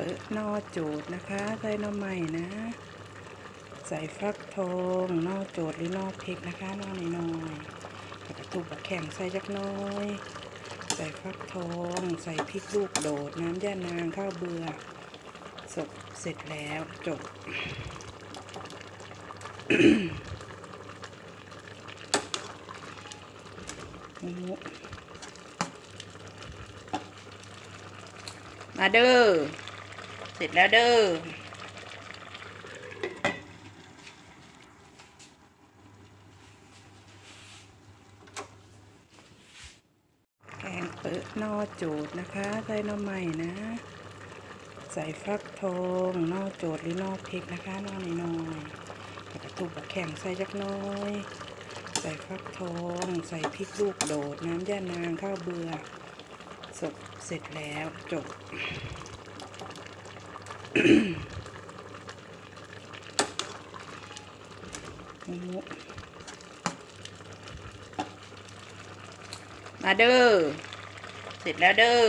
ปิดนอจูดนะคะใส่นอใหม่นะ ใส่ฟักทองนอโจดหรือนอพริกนะคะนอน้อยๆแล้วก็ตุบแข็งใส่จักน้อย ใส่ฟักทอง ใส่พริกลูกโดดน้ำย่านางข้าวเบือสดเสร็จแล้วจบมาเด้อ สร็จแล้วเด้อแกงเปิดนอจูดนะคะใส่นอใหม่นะ ใส่ฟักทองนอโจดหรือนอพริกนะคะนอหน้อยๆแล้วก็ตุบแข็งใส่จักน้อย ใส่ฟักทอง ใส่พริกลูกโดด น้ำย่านางข้าวเบือสดเสร็จแล้วจบ มาเด้อ เสร็จแล้วเด้อ